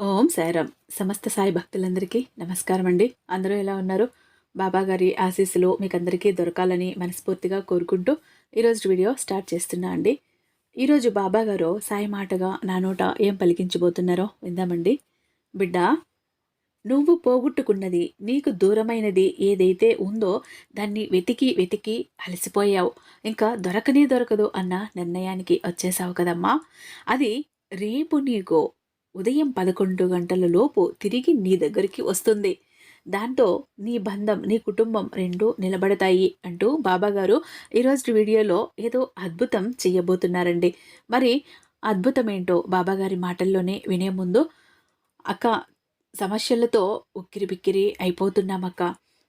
ఓం సాయిరామ్. సమస్త సాయి భక్తులందరికీ నమస్కారం అండి. అందరూ ఎలా ఉన్నారు? బాబా గారి ఆశీస్సులు మీకు అందరికీ దొరకాలని మనస్ఫూర్తిగా కోరుకుంటూ ఈరోజు వీడియో స్టార్ట్ చేస్తున్నా అండి. ఈరోజు బాబా గారు సాయి మాటగా నా నోట ఏం పలికించబోతున్నారో విందామండి. బిడ్డ నువ్వు పోగొట్టుకున్నది నీకు దూరమైనది ఏదైతే ఉందో దాన్ని వెతికి వెతికి అలసిపోయావు. ఇంకా దొరకనే దొరకదు అన్న నిర్ణయానికి వచ్చేసావు కదమ్మా. అది రేపు నీకు ఉదయం పదకొండు గంటల లోపు తిరిగి నీ దగ్గరికి వస్తుంది. దాంతో నీ బంధం నీ కుటుంబం రెండు నిలబడతాయి అంటూ బాబాగారు ఈరోజు వీడియోలో ఏదో అద్భుతం చెయ్యబోతున్నారండి మరి అద్భుతం ఏంటో బాబాగారి మాటల్లోనే వినే ముందు అక్క సమస్యలతో ఉక్కిరి బిక్కిరి అయిపోతున్నామక్క.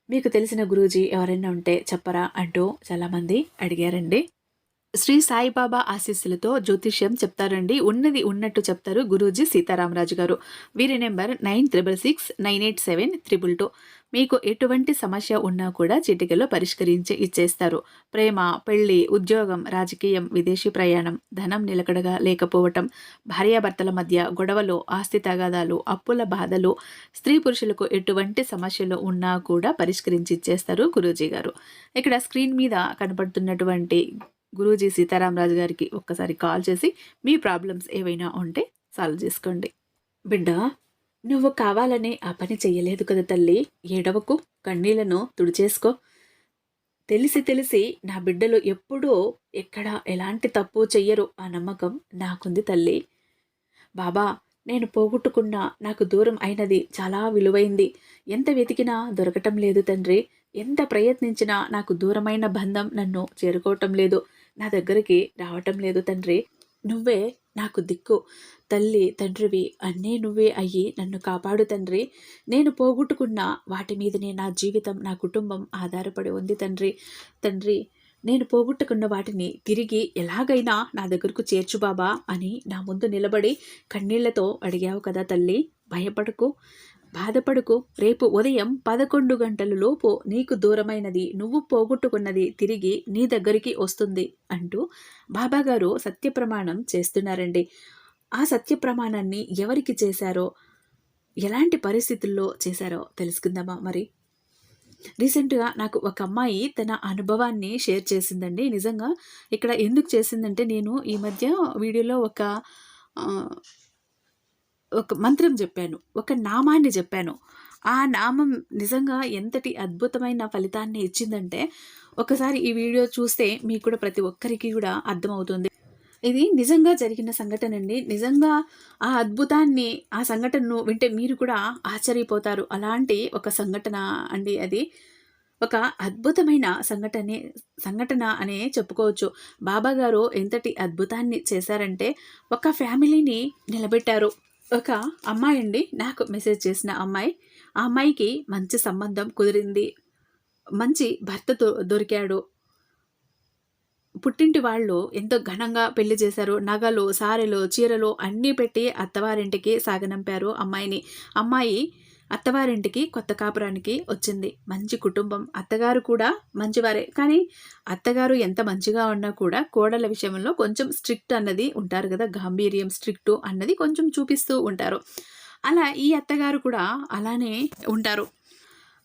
మీకు తెలిసిన గురూజీ ఎవరైనా ఉంటే చెప్పరా అంటూ చాలామంది అడిగారండి. శ్రీ సాయిబాబా ఆశీస్సులతో జ్యోతిష్యం చెప్తారండి. ఉన్నది ఉన్నట్టు చెప్తారు గురూజీ సీతారామరాజు గారు. వీరి number nine triple six nine eight seven triple two. మీకు ఎటువంటి సమస్య ఉన్నా కూడా చిటికలో పరిష్కరించి ఇచ్చేస్తారు. ప్రేమ పెళ్ళి ఉద్యోగం రాజకీయం విదేశీ ప్రయాణం ధనం నిలకడగా లేకపోవటం భార్యాభర్తల మధ్య గొడవలు ఆస్తి తగాదాలు అప్పుల బాధలు స్త్రీ పురుషులకు ఎటువంటి సమస్యలు ఉన్నా కూడా పరిష్కరించి ఇచ్చేస్తారు గురూజీ గారు. ఇక్కడ స్క్రీన్ మీద కనపడుతున్నటువంటి గురూజీ సీతారామరాజు గారికి ఒక్కసారి కాల్ చేసి మీ ప్రాబ్లమ్స్ ఏవైనా ఉంటే సాల్వ్ చేసుకోండి. బిడ్డ నువ్వు కావాలనే ఆ పని చెయ్యలేదు కదా తల్లి. ఏడవకు కన్నీళ్ళను తుడిచేసుకో. తెలిసి తెలిసి నా బిడ్డలు ఎప్పుడూ ఎక్కడ ఎలాంటి తప్పు చెయ్యరు ఆ నమ్మకం నాకుంది తల్లి. బాబా నేను పోగొట్టుకున్న నాకు దూరం అయినది చాలా విలువైంది. ఎంత వెతికినా దొరకటం లేదు తండ్రి. ఎంత ప్రయత్నించినా నాకు దూరమైన బంధం నన్ను చేరుకోవటం లేదు. నా దగ్గరికి రావటం లేదు తండ్రి. నువ్వే నాకు దిక్కు. తల్లి తండ్రివి అన్నీ నువ్వే అయ్యి నన్ను కాపాడు తండ్రి. నేను పోగొట్టుకున్న వాటి మీదనే నా జీవితం నా కుటుంబం ఆధారపడి ఉంది తండ్రి. తండ్రి నేను పోగొట్టుకున్న వాటిని తిరిగి ఎలాగైనా నా దగ్గరకు చేర్చు బాబా అని నా ముందు నిలబడి కన్నీళ్ళతో అడిగావు కదా తల్లి. భయపడకు. బాధపడుకు. రేపు ఉదయం పదకొండు గంటల లోపు నీకు దూరమైనది నువ్వు పోగొట్టుకున్నది తిరిగి నీ దగ్గరికి వస్తుంది అంటూ బాబాగారు సత్యప్రమాణం చేస్తున్నారండి. ఆ సత్యప్రమాణాన్ని ఎవరికి చేశారో ఎలాంటి పరిస్థితుల్లో చేశారో తెలుసుకుందామా మరి? రీసెంట్గా నాకు ఒక అమ్మాయి తన అనుభవాన్ని షేర్ చేసిందండి. నిజంగా ఇక్కడ ఎందుకు చేసిందంటే నేను ఈ మధ్య వీడియోలో ఒక ఒక మంత్రం చెప్పాను ఒక నామాన్ని చెప్పాను. ఆ నామం నిజంగా ఎంతటి అద్భుతమైన ఫలితాన్ని ఇచ్చిందంటే ఒకసారి ఈ వీడియో చూస్తే మీకు కూడా ప్రతి ఒక్కరికి కూడా అర్థమవుతుంది. ఇది నిజంగా జరిగిన సంఘటన అండి. నిజంగా ఆ అద్భుతాన్ని ఆ సంఘటనను వింటే మీరు కూడా ఆశ్చర్యపోతారు. అలాంటి ఒక సంఘటన అండి అది. ఒక అద్భుతమైన సంఘటన సంఘటన అనే చెప్పుకోవచ్చు. బాబా గారు ఎంతటి అద్భుతాన్ని చేశారంటే ఒక ఫ్యామిలీని నిలబెట్టారు. ఒక అమ్మాయి అండి నాకు మెసేజ్ చేసిన అమ్మాయి ఆ అమ్మాయికి మంచి సంబంధం కుదిరింది. మంచి భర్త దొరికాడు. పుట్టింటి వాళ్ళు ఎంతో ఘనంగా పెళ్ళి చేశారు. నగలు సారెలు చీరలు అన్నీ పెట్టి అత్తవారింటికి సాగనంపారు అమ్మాయిని. అమ్మాయి అత్తవారింటికి కొత్త కాపురానికి వచ్చింది. మంచి కుటుంబం. అత్తగారు కూడా మంచివారే. కానీ అత్తగారు ఎంత మంచిగా ఉన్నా కూడా కోడల విషయంలో కొంచెం స్ట్రిక్ట్ అన్నది ఉంటారు కదా. గాంభీర్యం స్ట్రిక్ట్ అన్నది కొంచెం చూపిస్తూ ఉంటారు. అలా ఈ అత్తగారు కూడా అలానే ఉంటారు.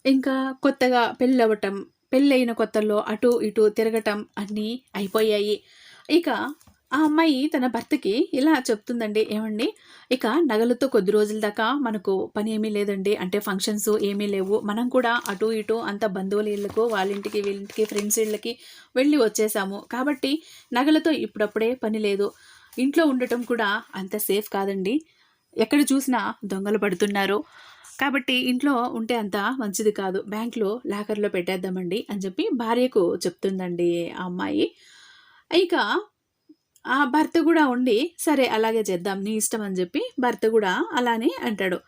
ఇంకా కొత్తగా పెళ్ళవటం పెళ్ళైన కొత్తల్లో అటు ఇటు తిరగటం అన్నీ అయిపోయాయి. ఇక ఆ అమ్మాయి తన భర్తకి ఇలా చెప్తుందండి ఏమండి ఇక నగలతో కొద్ది రోజుల దాకా మనకు పని ఏమీ లేదండి అంటే ఫంక్షన్స్ ఏమీ లేవు. మనం కూడా అటు ఇటు అంత బంధువుల ఇళ్ళకు వాళ్ళ ఇంటికి వీళ్ళింటికి ఫ్రెండ్స్ ఇళ్ళకి వెళ్ళి వచ్చేసాము. కాబట్టి నగలతో ఇప్పుడప్పుడే పని లేదు. ఇంట్లో ఉండటం కూడా అంత సేఫ్ కాదండి. ఎక్కడ చూసినా దొంగలు పడుతున్నారు. కాబట్టి ఇంట్లో ఉంటే అంత మంచిది కాదు. బ్యాంక్లో లాకర్లో పెట్టేద్దామండి అని చెప్పి భార్యకు చెప్తుందండి ఆ అమ్మాయి. ఇక ఆ భర్త కూడా ఉండి సరే అలాగే చేద్దాం నీ ఇష్టం అని చెప్పి భర్త కూడా అలానే అంటాడు.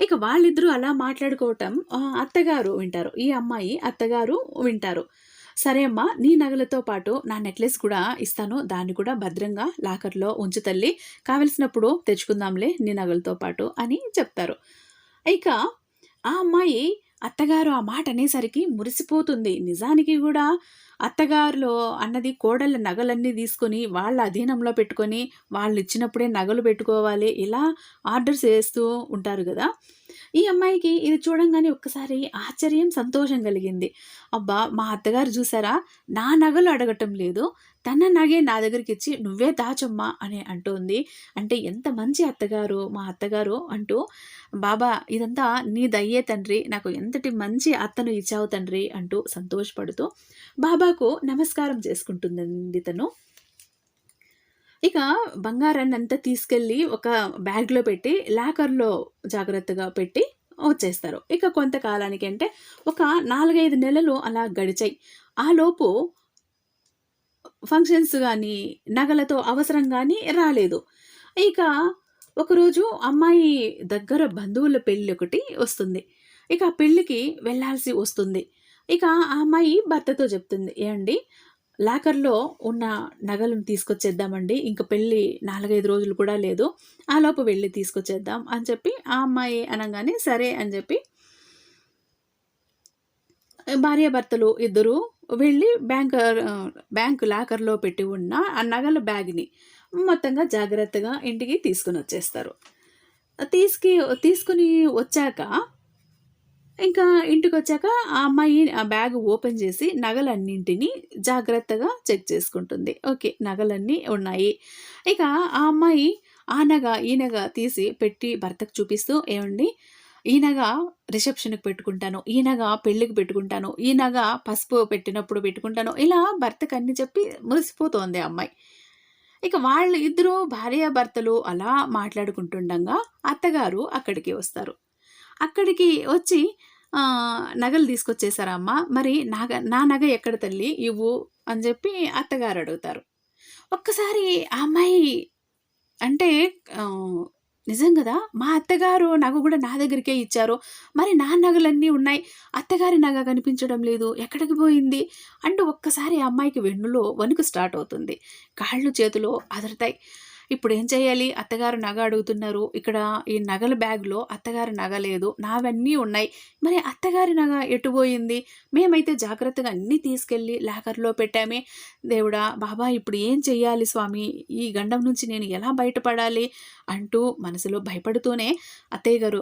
ఇక వాళ్ళిద్దరూ అలా మాట్లాడుకోవటం అత్తగారు వింటారు. ఈ అమ్మాయి అత్తగారు వింటారు. సరే అమ్మా నీ నగలతో పాటు నా నెక్లెస్ కూడా ఇస్తాను. దాన్ని కూడా భద్రంగా లాకర్లో ఉంచు తల్లి. కావలసినప్పుడు తెచ్చుకుందాంలే నీ నగలతో పాటు అని చెప్తారు. ఇక ఆ అమ్మాయి అత్తగారు ఆ మాట అనేసరికి మురిసిపోతుంది. నిజానికి కూడా అత్తగారులో అన్నది కోడళ్ళ నగలన్నీ తీసుకొని వాళ్ళ అధీనంలో పెట్టుకొని వాళ్ళు ఇచ్చినప్పుడే నగలు పెట్టుకోవాలి. ఇలా ఆర్డర్స్ వేస్తూ ఉంటారు కదా. ఈ అమ్మాయికి ఇది చూడంగానే ఒక్కసారి ఆశ్చర్యం సంతోషం కలిగింది. అబ్బా మా అత్తగారు చూసారా? నా నగలు అడగటం లేదు. తన నగే నా దగ్గరికి ఇచ్చి నువ్వే దాచమ్మా అని అంటోంది. అంటే ఎంత మంచి అత్తగారు మా అత్తగారు అంటూ బాబా ఇదంతా నీ దయ్యే తండ్రి. నాకు ఎంతటి మంచి అత్తను ఇచ్చావు తండ్రి అంటూ సంతోషపడుతూ బాబా బాబాకు నమస్కారం చేసుకుంటుందండి తను. ఇక బంగారాన్ని అంతా తీసుకెళ్ళి ఒక బ్యాగ్లో పెట్టి లాకర్లో జాగ్రత్తగా పెట్టి వచ్చేస్తారు. ఇక కొంతకాలానికి అంటే ఒక నాలుగైదు నెలలు అలా గడిచాయి. ఆ లోపు ఫంక్షన్స్ కానీ నగలతో అవసరం కానీ రాలేదు. ఇక ఒకరోజు అమ్మాయి దగ్గర బంధువుల పెళ్ళి ఒకటి వస్తుంది. ఇక ఆ పెళ్ళికి వెళ్ళాల్సి వస్తుంది. ఇక ఆ అమ్మాయి భర్తతో చెప్తుంది ఏమండి లాకర్లో ఉన్న నగలను తీసుకొచ్చేద్దామండి ఇంక పెళ్ళి నాలుగైదు రోజులు కూడా లేదు ఆ లోపు వెళ్ళి తీసుకొచ్చేద్దాం అని చెప్పి ఆ అమ్మాయి అనగానే సరే అని చెప్పి భార్యాభర్తలు ఇద్దరు వెళ్ళి బ్యాంక్ బ్యాంక్ లాకర్లో పెట్టి ఉన్న ఆ నగల బ్యాగ్ని మొత్తంగా జాగ్రత్తగా ఇంటికి తీసుకుని వచ్చేస్తారు. తీసుకు తీసుకుని వచ్చాక ఇంకా ఇంటికి వచ్చాక ఆ అమ్మాయి ఆ బ్యాగ్ ఓపెన్ చేసి నగలన్నింటినీ జాగ్రత్తగా చెక్ చేసుకుంటుంది. ఓకే నగలన్నీ ఉన్నాయి. ఇక ఆ అమ్మాయి ఆ నగ ఈ నగ తీసి పెట్టి భర్తకు చూపిస్తూ ఏమండి ఈ రిసెప్షన్కి పెట్టుకుంటాను ఈ పెళ్ళికి పెట్టుకుంటాను ఈ పసుపు పెట్టినప్పుడు పెట్టుకుంటాను ఇలా భర్తకు అన్ని చెప్పి మురిసిపోతోంది అమ్మాయి. ఇక వాళ్ళు ఇద్దరు భార్యాభర్తలు అలా మాట్లాడుకుంటుండగా అత్తగారు అక్కడికి వస్తారు. అక్కడికి వచ్చి నగలు తీసుకొచ్చేసారమ్మ. మరి నాగ నా నగ ఎక్కడ తల్లి? ఇవ్వు అని చెప్పి అత్తగారు అడుగుతారు. ఒక్కసారి ఆ అమ్మాయి అంటే నిజం కదా? మా అత్తగారు నగ కూడా నా దగ్గరికే ఇచ్చారు. మరి నా నగలన్నీ ఉన్నాయి. అత్తగారి నగ కనిపించడం లేదు. ఎక్కడికి పోయింది? అంటూ ఒక్కసారి ఆ అమ్మాయికి వెన్నులో వణుకు స్టార్ట్ అవుతుంది. కాళ్ళు చేతులు అదరతాయి. ఇప్పుడు ఏం చేయాలి? అత్తగారు నగ అడుగుతున్నారు. ఇక్కడ ఈ నగల బ్యాగ్లో అత్తగారి నగ లేదు. నావన్నీ ఉన్నాయి. మరి అత్తగారి నగ ఎటుపోయింది మేమైతే జాగ్రత్తగా అన్నీ తీసుకెళ్ళి లాకర్లో పెట్టామే. దేవుడా బాబా ఇప్పుడు ఏం చెయ్యాలి స్వామి? ఈ గండం నుంచి నేను ఎలా బయటపడాలి? అంటూ మనసులో భయపడుతూనే అత్తయ్య గారు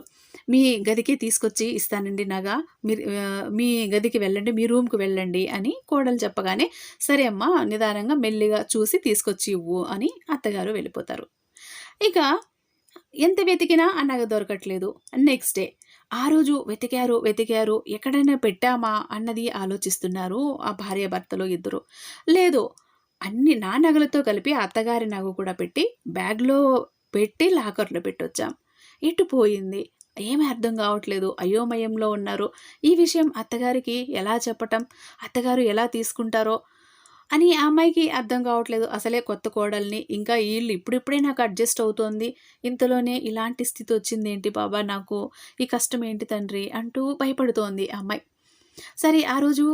మీ గదికి తీసుకొచ్చి ఇస్తానండి నగ. మీరు మీ గదికి వెళ్ళండి మీ రూమ్కి వెళ్ళండి అని కోడలు చెప్పగానే సరే అమ్మా నిదానంగా మెల్లిగా చూసి తీసుకొచ్చి ఇవ్వు అని అత్తగారు వెళ్ళిపోతారు. ఇక ఎంత వెతికినా ఆ నగ దొరకట్లేదు. నెక్స్ట్ డే ఆ రోజు వెతికారు వెతికారు ఎక్కడైనా పెట్టామా అన్నది ఆలోచిస్తున్నారు ఆ భార్య భర్తలో ఇద్దరు. లేదు అన్ని నా నగలతో కలిపి అత్తగారి నగ కూడా పెట్టి బ్యాగ్లో పెట్టి లాకర్లో పెట్టొచ్చాం. ఇటు పోయింది? ఏమీ అర్థం కావట్లేదు. అయోమయంలో ఉన్నారు. ఈ విషయం అత్తగారికి ఎలా చెప్పటం? అత్తగారు ఎలా తీసుకుంటారో? అని ఆ అమ్మాయికి అర్థం కావట్లేదు. అసలే కొత్త కోడల్ని. ఇంకా వీళ్ళు ఇప్పుడిప్పుడే నాకు అడ్జస్ట్ అవుతోంది. ఇంతలోనే ఇలాంటి స్థితి వచ్చింది ఏంటి బాబా నాకు? ఈ కష్టం ఏంటి తండ్రి? అంటూ భయపడుతోంది ఆ అమ్మాయి. సరే ఆ రోజు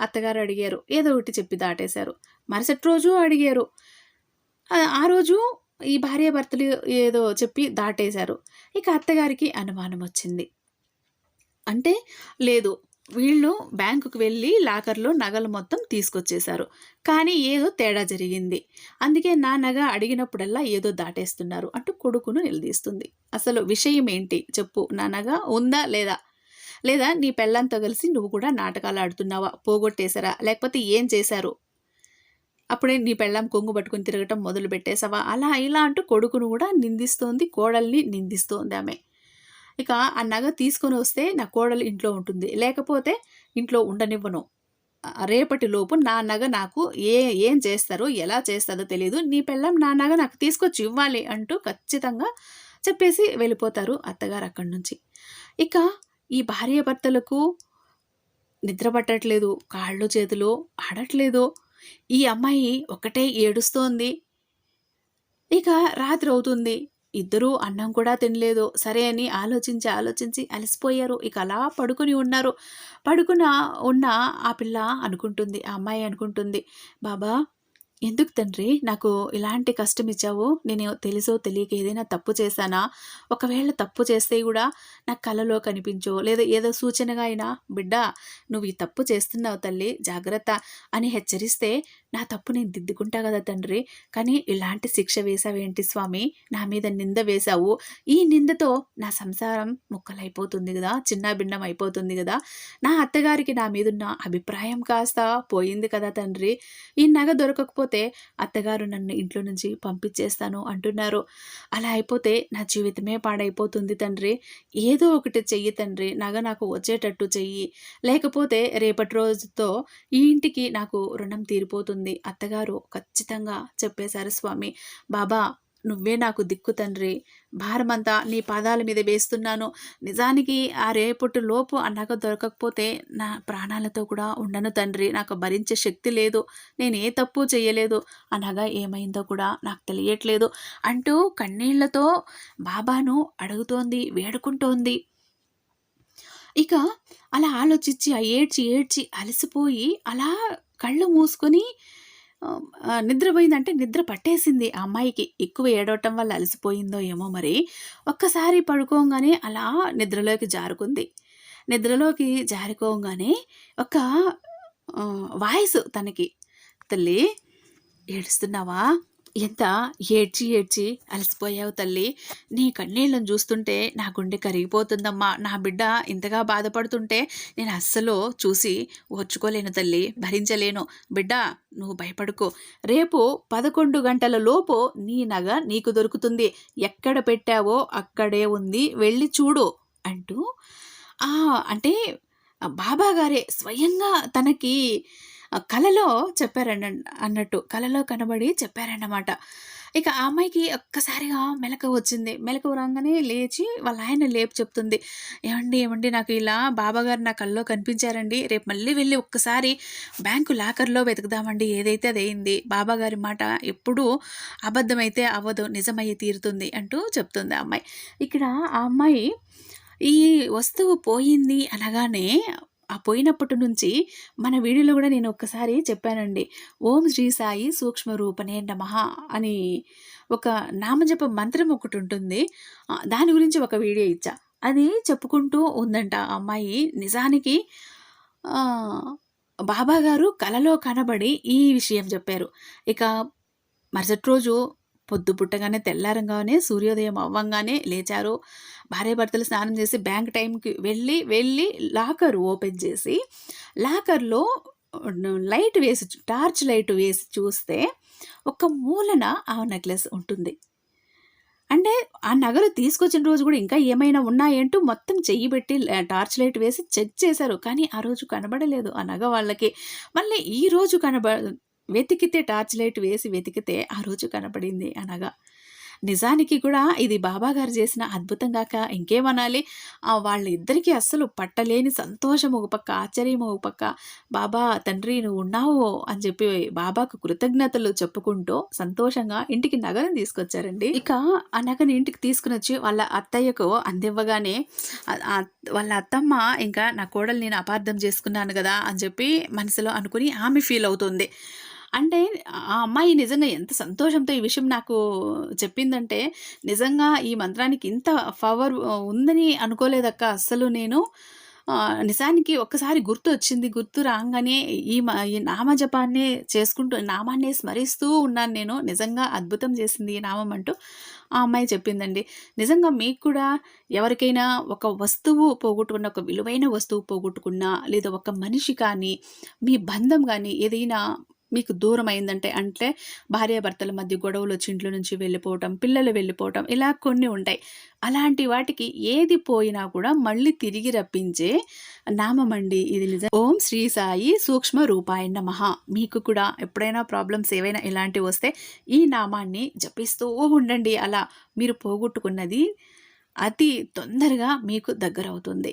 అత్తగారు అడిగారు. ఏదో ఒకటి చెప్పి దాటేశారు. మరుసటి రోజు అడిగారు. ఆ రోజు ఈ భార్యాభర్తలు ఏదో చెప్పి దాటేశారు. ఇక అత్తగారికి అనుమానం వచ్చింది. అంటే లేదు. వీళ్ళు బ్యాంకుకు వెళ్ళి లాకర్లో నగలు మొత్తం తీసుకొచ్చేశారు. కానీ ఏదో తేడా జరిగింది. అందుకే నా నగ అడిగినప్పుడల్లా ఏదో దాటేస్తున్నారు అంటూ కొడుకును నిలదీస్తుంది. అసలు విషయం ఏంటి? చెప్పు. నా నగ ఉందా లేదా? లేదా నీ పెళ్ళంతో కలిసి నువ్వు కూడా నాటకాలు ఆడుతున్నావా? పోగొట్టేశారా? లేకపోతే ఏం చేశారు? అప్పుడే నీ పెళ్ళం కొంగు పట్టుకుని తిరగటం మొదలు పెట్టేసావా అలా ఇలా అంటూ కొడుకును కూడా నిందిస్తోంది కోడల్ని నిందిస్తోంది ఆమె. ఇక ఆ నగ తీసుకొని వస్తే నా కోడలు ఇంట్లో ఉంటుంది. లేకపోతే ఇంట్లో ఉండనివ్వను. రేపటి లోపు నా నగ నాకు ఏ ఏం చేస్తారో ఎలా చేస్తారో తెలియదు నీ పెళ్ళం నా నగ నాకు తీసుకొచ్చి ఇవ్వాలి అంటూ ఖచ్చితంగా చెప్పేసి వెళ్ళిపోతారు అత్తగారు అక్కడి నుంచి. ఇక ఈ భార్యాభర్తలకు నిద్ర పట్టట్లేదు కాళ్ళు చేతులు ఆడట్లేదు. ఈ అమ్మాయి ఒకటే ఏడుస్తోంది. ఇక రాత్రి అవుతుంది. ఇద్దరూ అన్నం కూడా తినలేదు. సరే అని ఆలోచించి ఆలోచించి అలసిపోయారు. ఇక అలా పడుకుని ఉన్నారు. పడుకున్న ఉన్న ఆ పిల్ల అనుకుంటుంది ఆ అమ్మాయి అనుకుంటుంది బాబా ఎందుకు తండ్రి? నాకు ఇలాంటి కష్టం ఇచ్చావు. నేను తెలుసో తెలియక ఏదైనా తప్పు చేశానా? ఒకవేళ తప్పు చేస్తే కూడా నాకు కలలో కనిపించో. లేదా ఏదో సూచనగా అయినా బిడ్డ నువ్వు ఈ తప్పు చేస్తున్నావు తల్లి జాగ్రత్త అని హెచ్చరిస్తే నా తప్పు నేను దిద్దుకుంటా కదా తండ్రి. కానీ ఇలాంటి శిక్ష వేసావేంటి స్వామి? నా మీద నింద వేశావు. ఈ నిందతో నా సంసారం ముక్కలైపోతుంది కదా చిన్న భిన్నం అయిపోతుంది కదా. నా అత్తగారికి నా మీదున్న అభిప్రాయం కాస్త పోయింది కదా తండ్రి. ఈ నగ దొరకకపోతే అత్తగారు నన్ను ఇంట్లో నుంచి పంపించేస్తాను అంటున్నారు. అలా అయిపోతే నా జీవితమే పాడైపోతుంది తండ్రి. ఏదో ఒకటి చెయ్యి తండ్రి. నగ నాకు వచ్చేటట్టు చెయ్యి. లేకపోతే రేపటి రోజుతో ఈ ఇంటికి నాకు రుణం తీరిపోతుంది. అత్తగారు ఖచ్చితంగా చెప్పేశారు స్వామి. బాబా నువ్వే నాకు దిక్కు తండ్రి. భారమంతా నీ పాదాల మీద వేస్తున్నాను. నిజానికి ఆ రేపటి లోపు అన్నక దొరకకపోతే నా ప్రాణాలతో కూడా ఉండను తండ్రి. నాకు భరించే శక్తి లేదు. నేను ఏ తప్పు చేయలేదు. అనగా ఏమైందో కూడా నాకు తెలియట్లేదు అంటూ కన్నీళ్ళతో బాబాను అడుగుతోంది వేడుకుంటోంది. ఇక అలా ఆలోచించి ఆ ఏడ్చి ఏడ్చి అలసిపోయి అలా కళ్ళు మూసుకొని నిద్రపోయిందంటే నిద్ర పట్టేసింది. ఆ అమ్మాయికి ఎక్కువ ఏడవటం వల్ల అలసిపోయిందో ఏమో మరి. ఒక్కసారి పడుకోగానే అలా నిద్రలోకి జారుకుంది. నిద్రలోకి జారుకోగానే ఒక వాయిస్ తనకి. తల్లి ఏడుస్తున్నావా? ఎంత ఏడ్చి ఏడ్చి అలసిపోయావు తల్లి? నీ కన్నీళ్ళను చూస్తుంటే నా గుండె కరిగిపోతుందమ్మా. నా బిడ్డ ఇంతగా బాధపడుతుంటే నేను అస్సలు చూసి ఓర్చుకోలేను తల్లి భరించలేను. బిడ్డ నువ్వు భయపడుకో. రేపు పదకొండు గంటల లోపు నీ నగ నీకు దొరుకుతుంది. ఎక్కడ పెట్టావో అక్కడే ఉంది. వెళ్ళి చూడు అంటూ అంటే బాబా గారే స్వయంగా తనకి కలలో చెప్పారండి అన్నట్టు. కలలో కనబడి చెప్పారన్నమాట. ఇక ఆ అమ్మాయికి ఒక్కసారిగా మెలక వచ్చింది. మెలక రాగానే లేచి వాళ్ళ ఆయన లేపు చెప్తుంది. ఏమండి ఏమండి నాకు ఇలా బాబాగారు నా కల్లో కనిపించారండి. రేపు మళ్ళీ వెళ్ళి ఒక్కసారి బ్యాంకు లాకర్లో వెతుకుదామండి. ఏదైతే అది అయింది బాబాగారి మాట ఎప్పుడూ అబద్ధమైతే అవ్వదు. నిజమయ్యి తీరుతుంది అంటూ చెప్తుంది ఆ అమ్మాయి. ఇక్కడ ఆ అమ్మాయి ఈ వస్తువు పోయింది అనగానే ఆ పోయినప్పటి నుంచి మన వీడియోలో కూడా నేను ఒక్కసారి చెప్పానండి. ఓం శ్రీ సాయి సూక్ష్మ రూపనే నమ అని ఒక నామజప మంత్రం ఒకటి ఉంటుంది. దాని గురించి ఒక వీడియో ఇచ్చా. అది చెప్పుకుంటూ ఉందంట అమ్మాయి. నిజానికి బాబా గారు కలలో కనబడి ఈ విషయం చెప్పారు. ఇక మరుసటి రోజు పొద్దు పుట్టగానే తెల్లారంగానే సూర్యోదయం అవ్వంగానే లేచారు. భార్యాభర్తలు స్నానం చేసి బ్యాంక్ టైంకి వెళ్ళి వెళ్ళి లాకర్ ఓపెన్ చేసి లాకర్లో లైట్ వేసి టార్చ్ లైట్ వేసి చూస్తే ఒక మూలన ఆ నెక్లెస్ ఉంటుంది. అంటే ఆ నగలు తీసుకొచ్చిన రోజు కూడా ఇంకా ఏమైనా ఉన్నాయంటూ మొత్తం చెయ్యి పెట్టి టార్చ్ లైట్ వేసి చెక్ చేశారు. కానీ ఆ రోజు కనబడలేదు ఆ నగ వాళ్ళకి. మళ్ళీ ఈ రోజు కనబ వెతికితే టార్చ్ లైట్ వేసి వెతికితే ఆ రోజు కనపడింది అనగా నిజానికి కూడా ఇది బాబాగారు చేసిన అద్భుతం కాక ఇంకేమనాలి? వాళ్ళిద్దరికీ అస్సలు పట్టలేని సంతోషం ఒక పక్క ఆశ్చర్యం ఒక పక్క. బాబా తండ్రి నువ్వు ఉన్నావు అని చెప్పి బాబాకు కృతజ్ఞతలు చెప్పుకుంటూ సంతోషంగా ఇంటికి నగను తీసుకొచ్చారండి. ఇక ఆ నగను ఇంటికి తీసుకుని వచ్చి వాళ్ళ అత్తయ్యకు అందివ్వగానే వాళ్ళ అత్తమ్మ ఇంకా నా కోడలు నేను అపార్థం చేసుకున్నాను కదా అని చెప్పి మనసులో అనుకుని ఆమె ఫీల్ అవుతుంది. అంటే ఆ అమ్మాయి నిజంగా ఎంత సంతోషంతో ఈ విషయం నాకు చెప్పిందంటే నిజంగా ఈ మంత్రానికి ఇంత పవర్ ఉందని అనుకోలేదక్క అస్సలు నేను. నిజానికి ఒక్కసారి గుర్తు వచ్చింది. గుర్తు రాగానే ఈ ఈ నామజపాన్ని చేసుకుంటూ నామాన్ని స్మరిస్తూ ఉన్నాను నేను. నిజంగా అద్భుతం చేసింది ఈ నామం అంటూ ఆ అమ్మాయి చెప్పిందండి. నిజంగా మీకు కూడా ఎవరికైనా ఒక వస్తువు పోగొట్టుకున్న ఒక విలువైన వస్తువు పోగొట్టుకున్నా లేదా ఒక మనిషి కానీ మీ బంధం కానీ ఏదైనా మీకు దూరం అయిందంటే అంటే భార్యాభర్తల మధ్య గొడవలు వచ్చి ఇంట్లో నుంచి వెళ్ళిపోవటం పిల్లలు వెళ్ళిపోవటం ఇలా కొన్ని ఉంటాయి. అలాంటి వాటికి ఏది పోయినా కూడా మళ్ళీ తిరిగి రప్పించే నామండి ఇది నిజం. ఓం శ్రీ సాయి సూక్ష్మ రూపాయ నమః. మీకు కూడా ఎప్పుడైనా ప్రాబ్లమ్స్ ఏవైనా ఇలాంటివి వస్తే ఈ నామాన్ని జపిస్తూ ఉండండి. అలా మీరు పోగొట్టుకున్నది అతి తొందరగా మీకు దగ్గర అవుతుంది